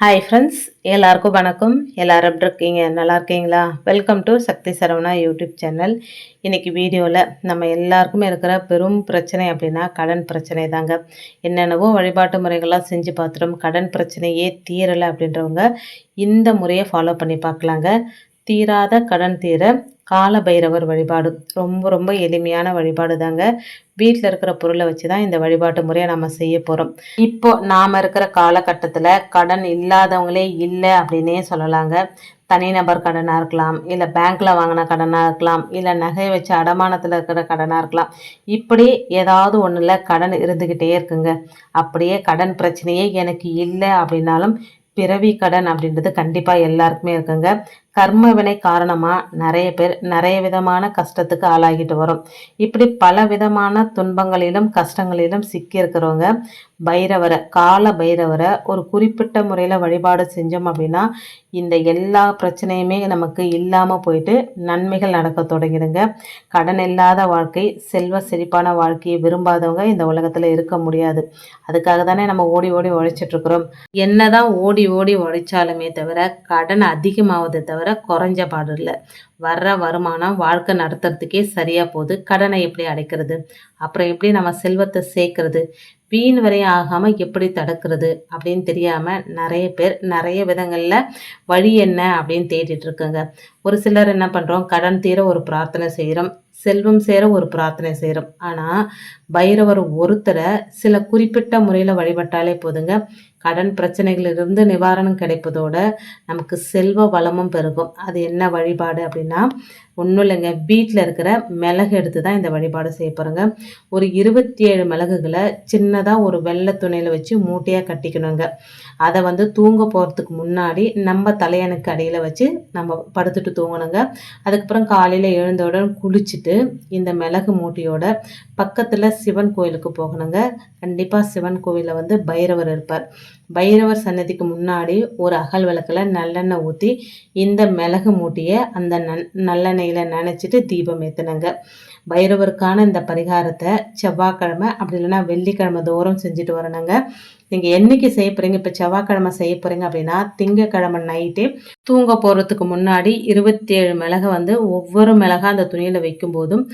Hi friends எல்லாருக்கும் வணக்கம். எல்லோரும் எப்படி இருக்கீங்க? நல்லா இருக்கீங்களா? Welcome to Sakthi Saravana YouTube channel. இன்றைக்கி வீடியோவில் நம்ம எல்லாருக்குமே இருக்கிற பெரும் பிரச்சனை அப்படின்னா கடன் பிரச்சனை தாங்க. என்னென்னவோ வழிபாட்டு முறைகள்லாம் செஞ்சு பார்த்துட்டோம். கடன் பிரச்சனையே தீரலை அப்படின்றவங்க இந்த முறையை ஃபாலோ பண்ணி பார்க்கலாங்க. தீராத கடன் தீர கால பைரவர் வழிபாடு. ரொம்ப ரொம்ப எளிமையான வழிபாடு தாங்க. வீட்டில் இருக்கிற பொருளை வச்சு தான் இந்த வழிபாட்டு முறையை நம்ம செய்ய போகிறோம் இப்போ நாம் இருக்கிற காலகட்டத்தில் கடன் இல்லாதவங்களே இல்லை அப்படின்னே சொல்லலாங்க. தனிநபர் கடனாக இருக்கலாம் இல்லை பேங்க்கில் வாங்கின கடனாக இருக்கலாம் இல்லை நகை வச்சு அடமானத்தில் இருக்கிற கடனாக இருக்கலாம். இப்படி ஏதாவது ஒன்றில் கடன் இருந்துக்கிட்டே இருக்குங்க. அப்படியே கடன் பிரச்சனையே எனக்கு இல்லை அப்படின்னாலும் பிறவி கடன் அப்படின்றது கண்டிப்பாக எல்லாருக்குமே இருக்குங்க. கர்ம வினை காரணமாக நிறைய பேர் நிறைய விதமான கஷ்டத்துக்கு ஆளாகிட்டு வரும். இப்படி பல விதமான துன்பங்களிலும் கஷ்டங்களிலும் சிக்கியிருக்கிறவங்க பைரவரை கால பைரவரை ஒரு குறிப்பிட்ட முறையில் வழிபாடு செஞ்சோம் அப்படின்னா இந்த எல்லா பிரச்சனையுமே நமக்கு இல்லாமல் போயிட்டு நன்மைகள் நடக்க தொடங்கிடுங்க. கடன் இல்லாத வாழ்க்கை செல்வ செழிப்பான வாழ்க்கையை விரும்பாதவங்க இந்த உலகத்தில் இருக்க முடியாது. அதுக்காக தானே நம்ம ஓடி ஓடி உழைச்சிட்ருக்குறோம் என்னதான் ஓடி ஓடி உழைச்சாலுமே தவிர கடன் அதிகமாவதை தவிர குறைஞ்ச பாடு இல்லை. வர்ற வருமானம் வாழ்க்கை நடத்துறதுக்கே சரியாக போகுது. கடனை எப்படி அடைக்கிறது? அப்புறம் எப்படி நம்ம செல்வத்தை சேர்க்கறது? வீண் வரையும் ஆகாமல் எப்படி தடுக்கிறது? அப்படின்னு தெரியாமல் நிறைய பேர் நிறைய விதங்களில் வழி என்ன அப்படின்னு தேடிட்டு இருக்குங்க. ஒரு சிலர் என்ன பண்ணுறோம் கடன் தீர ஒரு பிரார்த்தனை செய்கிறோம் செல்வம் சேர ஒரு பிரார்த்தனை செய்கிறோம் ஆனால் பைரவர் ஒருத்தரை சில குறிப்பிட்ட முறையில் வழிபட்டாலே போதுங்க. கடன் பிரச்சனைகளிலிருந்து நிவாரணம் கிடைப்பதோட நமக்கு செல்வ வளமும் பெருகும். அது என்ன வழிபாடு அப்படின்னா ஒன்றும் இல்லைங்க வீட்டில் இருக்கிற மிளகு எடுத்து தான் இந்த வழிபாடு செய்ய போகிறோங்க ஒரு இருபத்தி ஏழு மிளகுகளை சின்னதாக ஒரு வெள்ளை துணியில் வச்சு மூட்டையாக கட்டிக்கணுங்க. அதை வந்து தூங்க போகிறதுக்கு முன்னாடி நம்ம தலையணுக்கு அடியில் வச்சு நம்ம படுத்துட்டு தூங்கணுங்க அதுக்கப்புறம் காலையில் எழுந்தவுடன் குளிச்சுட்டு இந்த மிளகு மூட்டையோட பக்கத்தில் சிவன் கோயிலுக்கு போகணுங்க. கண்டிப்பாக சிவன் கோயிலில் வந்து பைரவர் இருப்பார். பைரவர் சன்னதிக்கு முன்னாடி ஒரு அகல் விளக்கில் நல்லெண்ணெய் ஊற்றி இந்த மிளகு மூட்டியை அந்த நன் நல்லெண்ணெயில் நினச்சிட்டு தீபம் ஏற்றுனங்க பைரவருக்கான இந்த பரிகாரத்தை செவ்வாய்க்கிழமை அப்படி இல்லைன்னா வெள்ளிக்கிழமை தோறும் செஞ்சுட்டு வரணுங்க. நீங்கள் என்றைக்கு செய்ய போகிறீங்க இப்போ செவ்வாய்க்கிழமை செய்ய போகிறீங்க அப்படின்னா திங்கக்கிழமை நைட்டே தூங்க போகிறதுக்கு முன்னாடி இருபத்தி ஏழு மிளகை வந்து ஒவ்வொரு மிளகா அந்த துணியில் வைக்கும்போதும்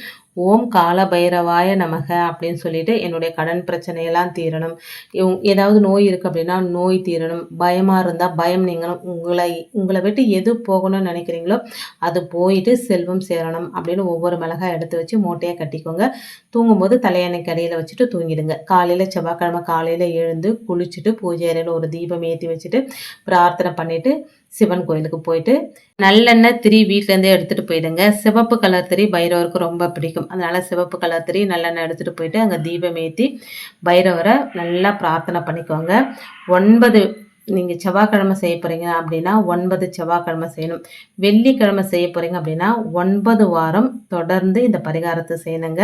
ஓம் கால பைரவாய நமக அப்படின்னு சொல்லிட்டு என்னுடைய கடன் பிரச்சனையெல்லாம் தீரணும். ஏதாவது நோய் இருக்குது அப்படின்னா நோய் தீரணும். பயமாக இருந்தால் பயம் நீங்களும் உங்களை உங்களை விட்டு எது போகணும்னு நினைக்கிறீங்களோ அது போயிட்டு செல்வம் சேரணும் அப்படின்னு ஒவ்வொரு மிளகாய் எடுத்து வச்சு மூட்டையாக கட்டிக்கோங்க. தூங்கும்போது தலையணைக்கு அடியில் வச்சுட்டு தூங்கிடுங்க. காலையில் செவ்வாய்க்கிழமை காலையில் எழுந்து குளிச்சுட்டு பூஜை அறையில் ஒரு தீபம் ஏற்றி வச்சுட்டு பிரார்த்தனை பண்ணிவிட்டு சிவன் கோயிலுக்கு போயிட்டு நல்லெண்ணெய் திரி வீட்டிலேருந்தே எடுத்துகிட்டு போயிடுங்க. சிவப்பு கலர் திரி பைரவருக்கு ரொம்ப பிடிக்கும். அதனால் சிவப்பு கலர் திரி நல்லெண்ணெய் எடுத்துகிட்டு போயிட்டு அங்கே தீபம் ஏற்றி பைரவரை நல்லா பிரார்த்தனை பண்ணிக்கோங்க. ஒன்பது நீங்கள் செவ்வாய்க்கிழமை செய்ய போகிறீங்க அப்படின்னா ஒன்பது செவ்வாய்க்கிழமை செய்யணும். வெள்ளிக்கிழமை செய்ய போகிறீங்க அப்படின்னா ஒன்பது வாரம் தொடர்ந்து இந்த பரிகாரத்தை செய்யணுங்க.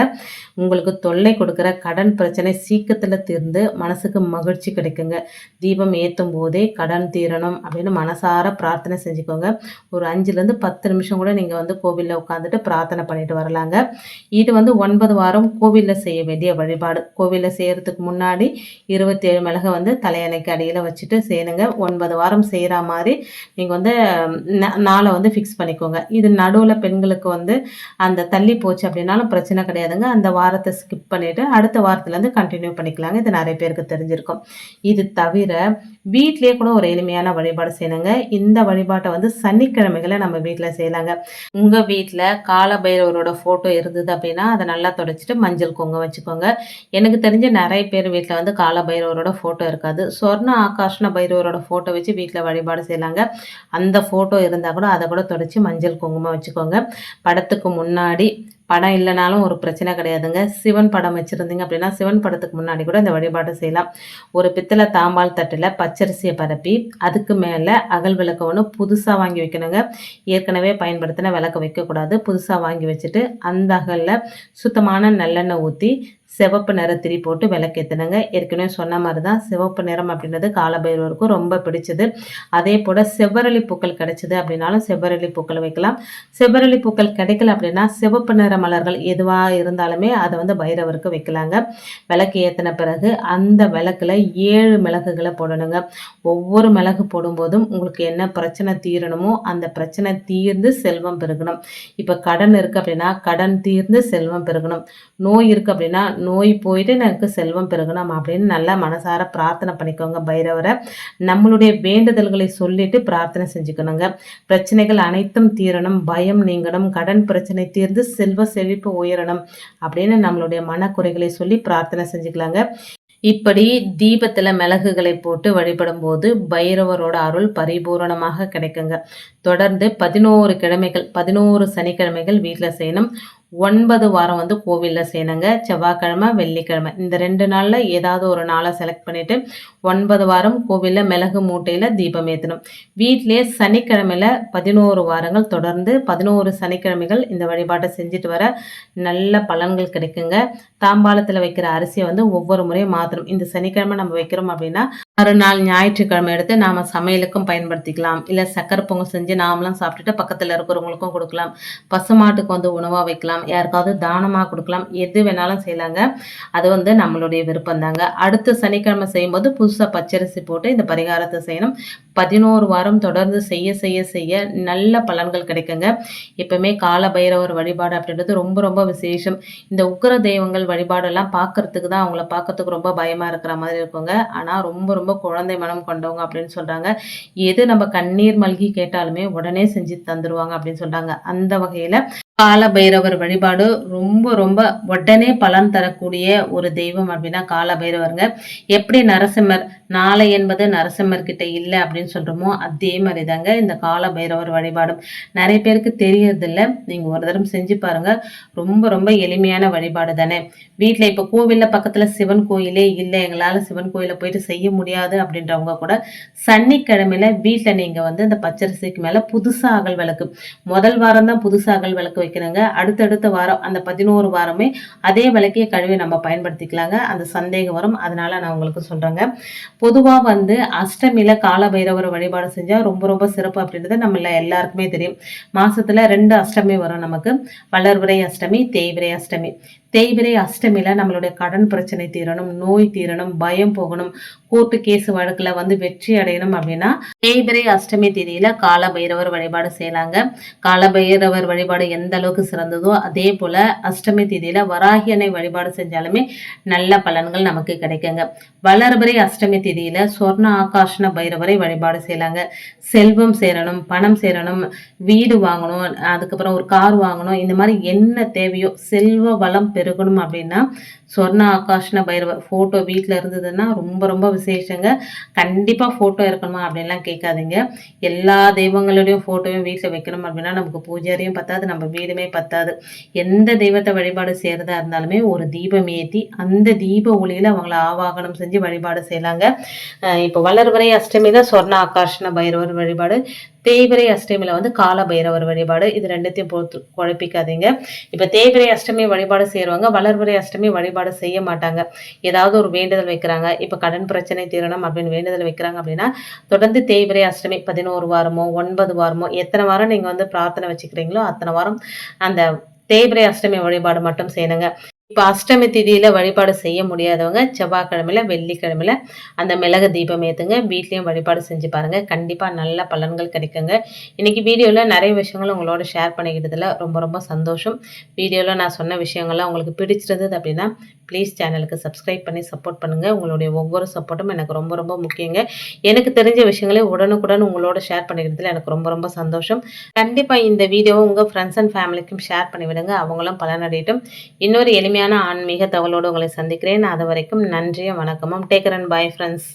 உங்களுக்கு தொல்லை கொடுக்குற கடன் பிரச்சனை சீக்கிரத்தில் தீர்ந்து மனசுக்கு மகிழ்ச்சி கிடைக்குங்க. தீபம் ஏற்றும் போதே கடன் தீரணும் அப்படின்னு மனசார பிரார்த்தனை செஞ்சுக்கோங்க. ஒரு அஞ்சுலேருந்து பத்து நிமிஷம் கூட நீங்கள் வந்து கோவிலில் உட்காந்துட்டு பிரார்த்தனை பண்ணிட்டு வரலாங்க. இது வந்து ஒன்பது வாரம் கோவிலில் செய்ய வேண்டிய வழிபாடு. கோவிலில் செய்கிறதுக்கு முன்னாடி இருபத்தி ஏழு மிளகை வந்து தலையணைக்கு அடியில் வச்சுட்டு செய்யணும் பண்ணிடுங்க ஒன்பது வாரம் செய்கிற மாதிரி நீங்கள் வந்து நாளை வந்து ஃபிக்ஸ் பண்ணிக்கோங்க. இது நடுவில் பெண்களுக்கு வந்து அந்த தள்ளி போச்சு அப்படின்னாலும் பிரச்சனை கிடையாதுங்க. அந்த வாரத்தை ஸ்கிப் பண்ணிவிட்டு அடுத்த வாரத்துலேருந்து கண்டினியூ பண்ணிக்கலாங்க. இது நிறைய பேருக்கு தெரிஞ்சிருக்கும். இது தவிர வீட்லேயே கூட ஒரு எளிமையான வழிபாடு செய்யணுங்க. இந்த வழிபாட்டை வந்து சனிக்கிழமைகளை நம்ம வீட்டில் செய்யலாங்க. உங்கள் வீட்டில் கால பைரவரோட ஃபோட்டோ இருந்தது அப்படின்னா அதை நல்லா தொடச்சிட்டு மஞ்சள் குங்குமம் வச்சுக்கோங்க. எனக்கு தெரிஞ்ச நிறைய பேர் வீட்டில் வந்து கால பைரவரோட ஃபோட்டோ இருக்காது. சொர்ண ஆகாஷ்ண பைரவரோட ஃபோட்டோ வச்சு வீட்டில் வழிபாடு செய்யலாங்க. அந்த ஃபோட்டோ இருந்தால் கூட அதை கூட தொடச்சி மஞ்சள் குங்குமம் வச்சுக்கோங்க. படத்துக்கு முன்னாடி படம் இல்லைனாலும் ஒரு பிரச்சனை கிடையாதுங்க. சிவன் படம் வச்சுருந்தீங்க அப்படின்னா சிவன் படத்துக்கு முன்னாடி கூட இந்த வழிபாடு செய்யலாம். ஒரு பித்தளை தாம்பால் தட்டில் பச்சரிசியை பரப்பி அதுக்கு மேலே அகல் விளக்கு ஒன்று புதுசாக வாங்கி வைக்கணுங்க. ஏற்கனவே பயன்படுத்தின விளக்க வைக்கக்கூடாது. புதுசாக வாங்கி வச்சுட்டு அந்த அகலில் சுத்தமான நல்லெண்ணெய் ஊற்றி சிவப்பு நிற திரி போட்டு விளக்கேற்றினங்க ஏற்கனவே சொன்ன மாதிரி தான் சிவப்பு நிறம் அப்படின்றது காலபைரவருக்கும் ரொம்ப பிடிச்சது. அதே போல் செவ்வரளி பூக்கள் கிடைச்சிது அப்படின்னாலும் செவ்வரளி பூக்கள் வைக்கலாம். செவ்வரளி பூக்கள் கிடைக்கல அப்படின்னா சிவப்பு நிற மலர்கள் எதுவாக இருந்தாலுமே அதை வந்து பைரவருக்கு வைக்கலாங்க. விளக்கு ஏற்றின பிறகு அந்த விளக்கில் ஏழு மிளகுகளை போடணுங்க. ஒவ்வொரு மிளகு போடும்போதும் உங்களுக்கு என்ன பிரச்சனை தீரணுமோ அந்த பிரச்சனை தீர்ந்து செல்வம் பெருகணும். இப்போ கடன் இருக்குது அப்படின்னா கடன் தீர்ந்து செல்வம் பெருகணும். நோய் இருக்குது அப்படின்னா நோய் போயிட்டு எனக்கு செல்வம் பெருகணும் அப்படின்னு நல்லா மனசார பிரார்த்தனை பண்ணிக்கோங்க பைரவரை. நம்மளுடைய வேண்டுதல்களை சொல்லிட்டு பிரார்த்தனை செஞ்சுக்கணுங்க. பிரச்சனைகள் அனைத்தும் தீரணும் பயம் நீங்கணும் கடன் பிரச்சனை தீர்ந்து செல்வ செழிப்பு உயரணும் அப்படின்னு நம்மளுடைய மனக்குறைகளை சொல்லி பிரார்த்தனை செஞ்சுக்கலாங்க. இப்படி தீபத்தில் மிளகுகளை போட்டு வழிபடும் போது பைரவரோட அருள் பரிபூரணமாக கிடைக்குங்க. தொடர்ந்து பதினோரு கிழமைகள் பதினோரு சனிக்கிழமைகள் வீட்டில் செய்யணும். ஒன்பது வாரம் வந்து கோவிலில் செய்யணுங்க. செவ்வாய்க்கிழமை வெள்ளிக்கிழமை. இந்த ரெண்டு நாளில் ஏதாவது ஒரு நாளை செலக்ட் பண்ணிவிட்டு ஒன்பது வாரம் கோவிலில் மிளகு மூட்டையில் தீபம் ஏற்றணும் வீட்டிலேயே சனிக்கிழமையில் பதினோரு வாரங்கள் தொடர்ந்து பதினோரு சனிக்கிழமைகள் இந்த வழிபாட்டை செஞ்சுட்டு வர நல்ல பலன்கள் கிடைக்குங்க. தாம்பாளத்தில் வைக்கிற அரிசியை வந்து ஒவ்வொரு முறையும் மாற்றணும் இந்த சனிக்கிழமை நம்ம வைக்கிறோம் அப்படின்னா மறுநாள் ஞாயிற்றுக்கிழமை எடுத்து நாம் சமையலுக்கும் பயன்படுத்திக்கலாம். இல்லை சக்கரை பொங்கல் செஞ்சு நாமளும் சாப்பிட்டுட்டு பக்கத்தில் இருக்கிறவங்களுக்கும் கொடுக்கலாம். பசுமாட்டுக்கு வந்து உணவாக வைக்கலாம். யாருக்காவது தானமாக கொடுக்கலாம். எது வேணாலும் செய்யலாங்க. அது வந்து நம்மளுடைய விருப்பம் தாங்க. அடுத்த சனிக்கிழமை செய்யும்போது புதுசாக பச்சரிசி போட்டு இந்த பரிகாரத்தை செய்யணும். பதினோரு வாரம் தொடர்ந்து செய்ய செய்ய செய்ய நல்ல பலன்கள் கிடைக்குங்க. எப்பவுமே கால பைரவர் வழிபாடு அப்படின்றது ரொம்ப ரொம்ப விசேஷம். இந்த உக்கர தெய்வங்கள் வழிபாடெல்லாம் பார்க்கறதுக்கு தான் அவங்கள பார்க்கறதுக்கு ரொம்ப பயமாக இருக்கிற மாதிரி இருக்குங்க. ஆனால் ரொம்ப ரொம்ப குழந்தை மனம் கொண்டவங்க அப்படின்னு சொல்கிறாங்க எது நம்ம கண்ணீர் மல்கி கேட்டாலுமே உடனே செஞ்சு தந்துடுவாங்க அப்படின்னு சொல்கிறாங்க அந்த வகையில் கால பைரவர் வழிபாடு ரொம்ப ரொம்ப உடனே பலன் தரக்கூடிய ஒரு தெய்வம் அப்படின்னா கால பைரவருங்க எப்படி நரசிம்மர் நாளை என்பது நரசிம்மர் கிட்ட இல்லை அப்படின்னு சொல்கிறோமோ அதே மாதிரி தாங்க இந்த கால பைரவர் வழிபாடும். நிறைய பேருக்கு தெரியறதில்ல. நீங்கள் ஒரு தரம் செஞ்சு பாருங்க. ரொம்ப ரொம்ப எளிமையான வழிபாடு தானே. வீட்டில் இப்போ கோவிலில் பக்கத்தில் சிவன் கோயிலே இல்லை. எங்களால் சிவன் கோயிலில் போயிட்டு செய்ய முடியாது அப்படின்றவங்க கூட சனிக்கிழமையில் வீட்டில் நீங்கள் வந்து இந்த பச்சரிசிக்கு மேலே புதுசாக அகல் விளக்கு. முதல் வாரம் தான் புதுசாக அகல் விளக்கு வைக்கிறேங்க அடுத்தடுத்த வாரம் அந்த பதினோரு வாரமே அதே விளக்கிய கழுவி நம்ம பயன்படுத்திக்கலாங்க. அந்த சந்தேகம் வரும். அதனால நான் உங்களுக்கு சொல்கிறேங்க பொதுவாக வந்து அஷ்டமியில் கால பைரவர் வழிபாடு செஞ்சால் ரொம்ப ரொம்ப சிறப்பு அப்படின்றது நம்மள எல்லாருக்குமே தெரியும். மாதத்தில் ரெண்டு அஷ்டமி வரும் நமக்கு. வளர்விரை அஷ்டமி தேய்விரை அஷ்டமி. தேய்பிரை அஷ்டமியில் நம்மளுடைய கடன் பிரச்சனை தீரணும் நோய் தீரணும் பயம் போகணும் கோர்ட்டு கேஸ் வழக்கில் வந்து வெற்றி அடையணும் அப்படின்னா தேய்பிரை அஷ்டமி தேதியில் கால பைரவர் வழிபாடு செய்யலாங்க. கால பைரவர் வழிபாடு எந்த அளவுக்கு சிறந்ததோ அதே போல் அஷ்டமி தேதியில் வராகியனை வழிபாடு செஞ்சாலுமே நல்ல பலன்கள் நமக்கு கிடைக்குங்க. வளர்பிரை அஷ்டமி தேதியில் சொர்ண ஆகாஷ்ண பைரவரை வழிபாடு செய்யலாங்க. செல்வம் சேரணும் பணம் சேரணும் வீடு வாங்கணும் அதுக்கப்புறம் ஒரு கார் வாங்கணும் இந்த மாதிரி என்ன தேவையோ செல்வ வளம் பெருகணும் அப்படின்னா சொர்ண ஆகாஷ்ன பைரவர் ஃபோட்டோ வீட்டில் இருந்ததுன்னா ரொம்ப ரொம்ப விசேஷங்க. கண்டிப்பாக ஃபோட்டோ இருக்கணுமா அப்படின்லாம் கேட்காதீங்க. எல்லா தெய்வங்களுடையும் ஃபோட்டோவையும் வீட்டில் வைக்கணும் அப்படின்னா நமக்கு பூஜாரியும் பத்தாது நம்ம வீடுமே பத்தாது. எந்த தெய்வத்தை வழிபாடு செய்கிறதா இருந்தாலுமே ஒரு தீபம் ஏற்றி அந்த தீப ஒளியில் அவங்கள ஆவாகனம் செஞ்சு வழிபாடு செய்யலாங்க. இப்போ வளர்வரை அஷ்டமி தான் சொர்ண ஆகாஷ்ன பைரவர் வழிபாடு. தேய்பிரை அஷ்டமியில் வந்து கால பைரவர் வழிபாடு. இது ரெண்டுத்தையும் பொறுத்து குழப்பிக்காதீங்க. இப்போ தேய்பிரை அஷ்டமி வழிபாடு செய்கிறவங்க வளர்பிறை அஷ்டமி வழிபாடு செய்ய மாட்டாங்க. ஏதாவது ஒரு வேண்டுதல் வைக்கிறாங்க. இப்போ கடன் பிரச்சனை தீரணும் அப்படின்னு வேண்டுதல் வைக்கிறாங்க அப்படின்னா தொடர்ந்து தேய்பிரை அஷ்டமி பதினோரு வாரமோ ஒன்பது வாரமோ எத்தனை வாரம் நீங்கள் வந்து பிரார்த்தனை வச்சுக்கிறீங்களோ அத்தனை வாரம் அந்த தேய்பிரை அஷ்டமி வழிபாடு மட்டும் செய்யணுங்க. இப்போ அஷ்டமி திதியில் வழிபாடு செய்ய முடியாதவங்க செவ்வாய்க்கிழமையில் வெள்ளிக்கிழமையில் அந்த மிளகு தீபம் ஏற்றுங்க வீட்லேயும் வழிபாடு செஞ்சு பாருங்கள் கண்டிப்பாக நல்ல பலன்கள் கிடைக்குங்க. இன்றைக்கி வீடியோவில் நிறைய விஷயங்கள் உங்களோட ஷேர் பண்ணிக்கிட்டதில் ரொம்ப ரொம்ப சந்தோஷம். வீடியோவில் நான் சொன்ன விஷயங்கள்லாம் உங்களுக்கு பிடிச்சிருந்தது அப்படின்னா ப்ளீஸ் சேனலுக்கு சப்ஸ்கிரைப் பண்ணி சப்போர்ட் பண்ணுங்கள் உங்களுடைய ஒவ்வொரு சப்போர்ட்டும் எனக்கு ரொம்ப ரொம்ப முக்கியங்க. எனக்கு தெரிஞ்ச விஷயங்களே உடனுக்குடன் உங்களோட ஷேர் பண்ணிக்கிறதுல எனக்கு ரொம்ப ரொம்ப சந்தோஷம். கண்டிப்பாக இந்த வீடியோவை உங்கள் ஃப்ரெண்ட்ஸ் அண்ட் ஃபேமிலிக்கும் ஷேர் பண்ணிவிடுங்க அவங்களும் பலனடையட்டும். இன்னொரு எளிமையான ஆன்மீக தகவலோடு உங்களை சந்திக்கிறேன். அது வரைக்கும் நன்றியும் வணக்கமும் டேக்கர் அண்ட் பாய் ஃப்ரெண்ட்ஸ்